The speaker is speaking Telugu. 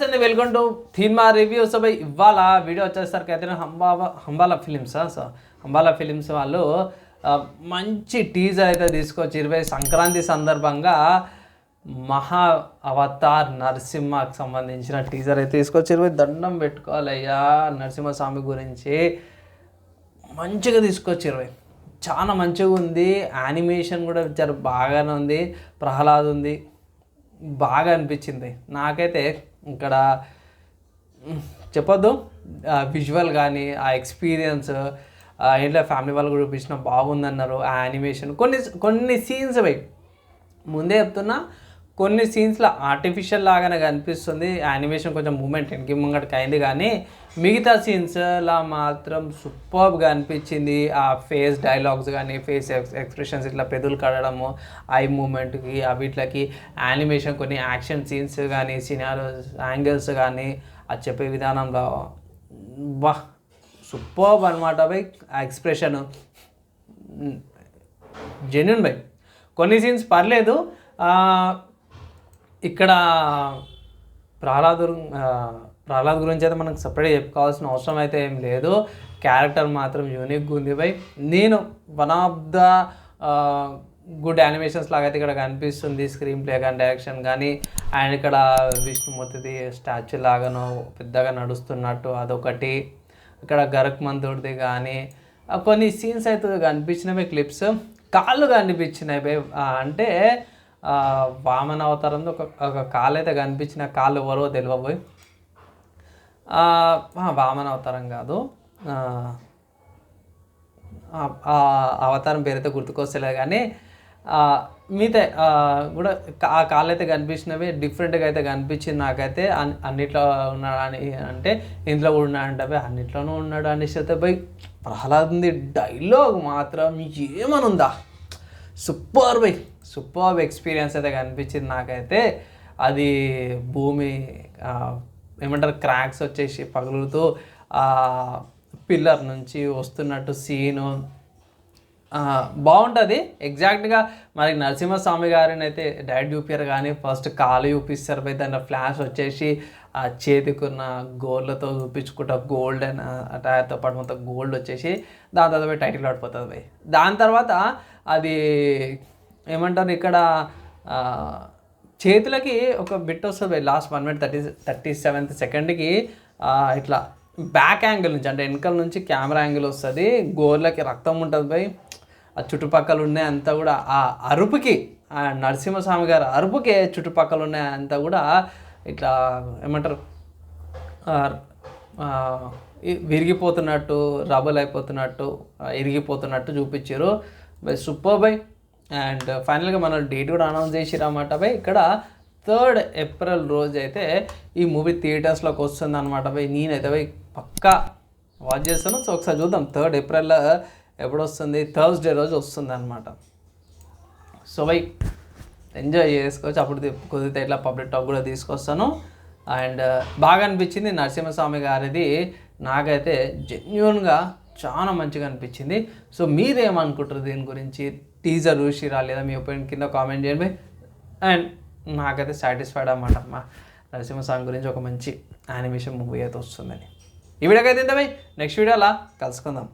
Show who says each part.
Speaker 1: నమస్తే వెల్కమ్ టు థీమా రివ్యూస్ బై ఇవాళ వీడియో వచ్చేసరికి అయితే హంబాబా Hombale films so Hombale films వాళ్ళు మంచి టీజర్ అయితే తీసుకొచ్చి ఇరవై సంక్రాంతి సందర్భంగా మహా అవతార్ నరసింహకి సంబంధించిన టీజర్ అయితే తీసుకొచ్చి ఇరవై దండం పెట్టుకోవాలయ్యా నరసింహస్వామి గురించి మంచిగా తీసుకొచ్చారు చాలా మంచిగా ఉంది. యానిమేషన్ కూడా చాలా బాగానే ఉంది. ప్రహ్లాద్ ఉంది బాగా అనిపించింది. నాకైతే ఇక్కడ చెప్పొద్దు. విజువల్ కానీ ఆ ఎక్స్పీరియన్స్ ఇంట్లో ఫ్యామిలీ వాళ్ళు కూడా చూపించిన బాగుందన్నారు ఆ యానిమేషన్ కొన్ని కొన్ని సీన్స్ అవి ముందే చెప్తున్నా కొన్ని సీన్స్లో ఆర్టిఫిషియల్ లాగానే కనిపిస్తుంది. యానిమేషన్ కొంచెం మూమెంట్ వెనక్కి ముంగటికి అయింది కానీ మిగతా సీన్స్లా మాత్రం సూపర్గా అనిపించింది. ఆ ఫేస్ డైలాగ్స్ కానీ ఫేస్ ఎక్స్ప్రెషన్స్ ఇట్లా పెదులు కడడము ఐ మూమెంట్కి వీటికి యానిమేషన్ కొన్ని యాక్షన్ సీన్స్ కానీ సినారో యాంగిల్స్ కానీ అది చెప్పే విధానంలో బా సూపర్బ్ అనమాట బై ఎక్స్ప్రెషన్ జెన్యున్ బై. కొన్ని సీన్స్ పర్లేదు. ఇక్కడ ప్రహ్లాదు ప్రహ్లాద్ గురించి అయితే మనకు సపరేట్గా చెప్పుకోవాల్సిన అవసరం అయితే ఏం లేదు. క్యారెక్టర్ మాత్రం యూనిక్గా ఉంది బై. నేను one of the good animations లాగా అయితే ఇక్కడ కనిపిస్తుంది. స్క్రీన్ ప్లే కానీ డైరెక్షన్ కానీ. అండ్ ఇక్కడ విష్ణుమూర్తిది స్టాచ్యూ లాగాను పెద్దగా నడుస్తున్నట్టు అదొకటి. ఇక్కడ గరక్ మంతుడిది కానీ కొన్ని సీన్స్ అయితే కనిపించినవి క్లిప్స్ కాళ్ళు కనిపించినాయి అంటే వామన అవతారంలో ఒక ఒక కాలు అయితే కనిపించిన కాళ్ళు ఎవరో తెలియబోయి వామన అవతారం కాదు. అవతారం పేరైతే గుర్తుకొస్తలేదు కానీ మిగతా కూడా ఆ కాళ్ళు అయితే కనిపించినవి డిఫరెంట్గా అయితే కనిపించింది నాకైతే. అన్నిట్లో ఉన్నాడు అని అంటే ఇంట్లో కూడా ఉన్నాడంటే అన్నిట్లోనూ ఉన్నాడు అనేసి అయితే పోయి ప్రహ్లాద్ ఉంది డైలాగ్ మాత్రం ఏమనుందా? సూపర్ బై. సూపర్ ఎక్స్పీరియన్స్ అయితే కనిపించింది నాకైతే. అది భూమి ఏమంటారు క్రాక్స్ వచ్చేసి పగులుతూ పిల్లర్ నుంచి వస్తున్నట్టు సీను. బాగుంటుంది. ఎగ్జాక్ట్గా మరి నరసింహస్వామి గారిని అయితే డైరెక్ట్ చూపారు కానీ ఫస్ట్ కాలు చూపిస్తారు. పోయి దాంట్లో ఫ్లాష్ వచ్చేసి ఆ చేతికున్న గోల్డ్లతో చూపించుకుంటా గోల్డ్ అండ్ టైర్తో పాటు మొత్తం గోల్డ్ వచ్చేసి దాని తర్వాత టైటిల్ పడిపోతుంది పోయి దాని తర్వాత అది ఏమంటారు ఇక్కడ చేతులకి ఒక బిట్ వస్తుంది last one minute thirty thirty seventh సెకండ్కి ఇట్లా బ్యాక్ యాంగిల్ నుంచి అంటే వెనకాల నుంచి కెమెరా యాంగిల్ వస్తుంది గోర్లకి రక్తం ఉంటుంది పోయి ఆ చుట్టుపక్కల ఉన్నాయి అంతా కూడా ఆ అరుపుకి ఆ నరసింహస్వామి గారు అరుపుకే చుట్టుపక్కల ఉన్నాయి అంతా కూడా ఇట్లా ఏమంటారు విరిగిపోతున్నట్టు రబల్ అయిపోతున్నట్టు ఇరిగిపోతున్నట్టు చూపించారు. By super bye. అండ్ ఫైనల్గా మనం డేట్ కూడా అనౌన్స్ చేసిరన్నమాట బై. ఇక్కడ థర్డ్ ఏప్రిల్ రోజు అయితే ఈ మూవీ థియేటర్స్లోకి వస్తుంది అనమాట బై. నేనైతే బై పక్కా వాచ్ చేస్తాను. సో ఒకసారి చూద్దాం. థర్డ్ ఏప్రిల్ ఎప్పుడు వస్తుంది థర్స్డే రోజు వస్తుంది అనమాట సో బై ఎంజాయ్ చేసుకోవచ్చు. అప్పుడు కుదిరితే ఇట్లా పబ్లిక్ టాక్ కూడా తీసుకొస్తాను. అండ్ బాగా అనిపించింది నరసింహస్వామి గారిది. నాకైతే జెన్యున్గా చాలా మంచిగా అనిపించింది. సో మీరేమనుకుంటారు దీని గురించి? టీజర్ చూసిరా లేదా మీ ఒపీనియన్ కింద కామెంట్ చేయండి. అండ్ నాకైతే సాటిస్ఫైడ్ అన్నమాట. మా సాంగ్ గురించి ఒక మంచి యానిమేషన్ మూవీ అయితే వస్తుందని. ఈ వీడియోకి అయితే ఇంత నెక్స్ట్ వీడియోలా కలుసుకుందాం.